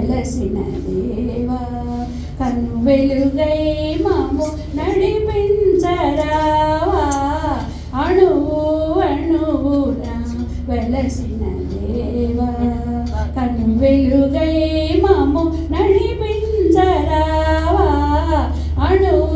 వెలసిన దేవా కను వెలుగై మము నడిపించరావా అణువు అణువున వెలసిన దేవా కను వెలుగై మము నడిపించరావా అణువు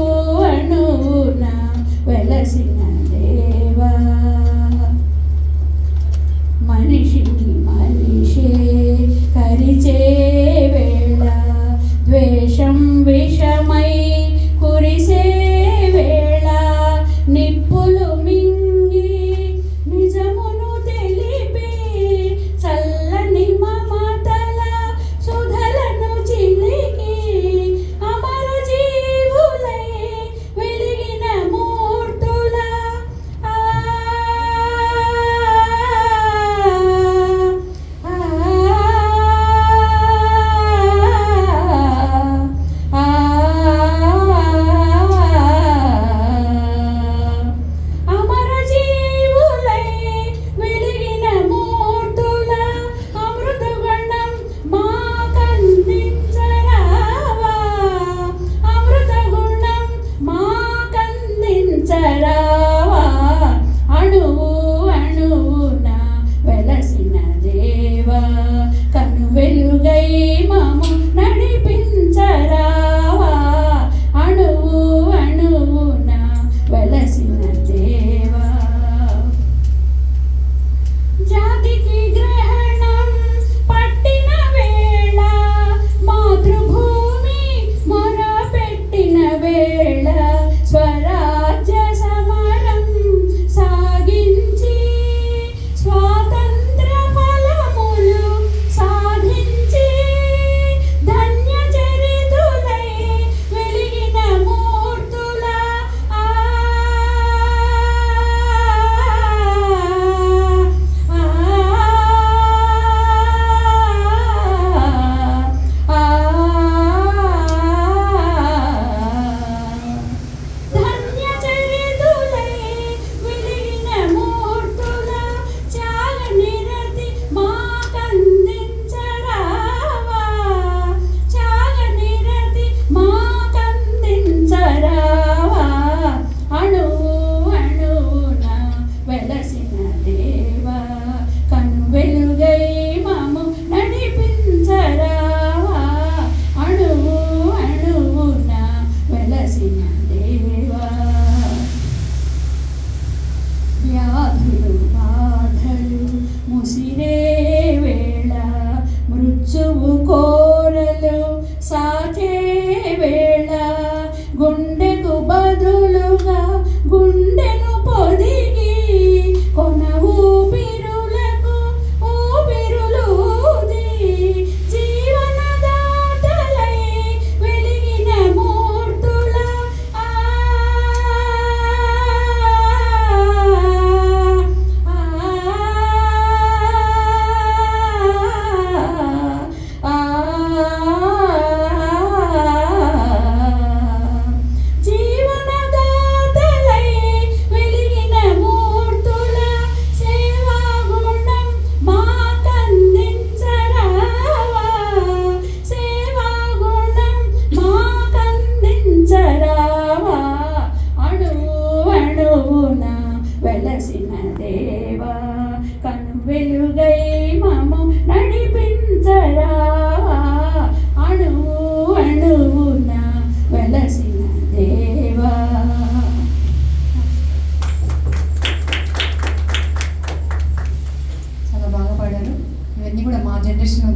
Ona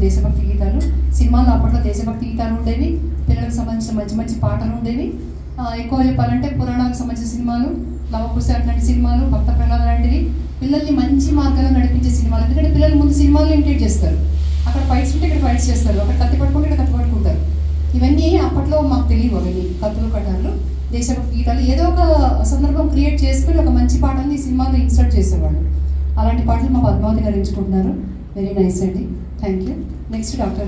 దేశభక్తి గీతాలు. సినిమాల్లో అప్పట్లో దేశభక్తి గీతాలు ఉండేవి. పిల్లలకు సంబంధించిన మంచి మంచి పాటలు ఉండేవి. ఎక్కువ చెప్పాలంటే పురాణాలకు సంబంధించిన సినిమాలు లవకుశ అట్లాంటి సినిమాలు భక్త ప్రహ్లాద లాంటివి. పిల్లల్ని మంచి మార్గంలో నడిపించే సినిమాలు. ఎందుకంటే పిల్లలు ముందు సినిమాలు ఇంటేట్ చేస్తారు. అక్కడ ఫైట్స్ ఉంటే ఇక్కడ ఫైట్స్ చేస్తారు. అక్కడ కత్తి పట్టుకుంటే ఇక్కడ కత్తి పట్టుకుంటారు. ఇవన్నీ అప్పట్లో మాకు తెలియవు అవన్నీ కత్తులు కట్టాలు దేశభక్తి గీతాలు ఏదో ఒక సందర్భం క్రియేట్ చేసుకుని ఒక మంచి పాటల్ని ఈ సినిమాలో ఇన్సర్ట్ చేసేవాళ్ళు. అలాంటి పాటలు మా పద్మావతి గారు ఎంచుకుంటున్నారు. వెరీ నైస్ అండి. Thank you. Next to Dr.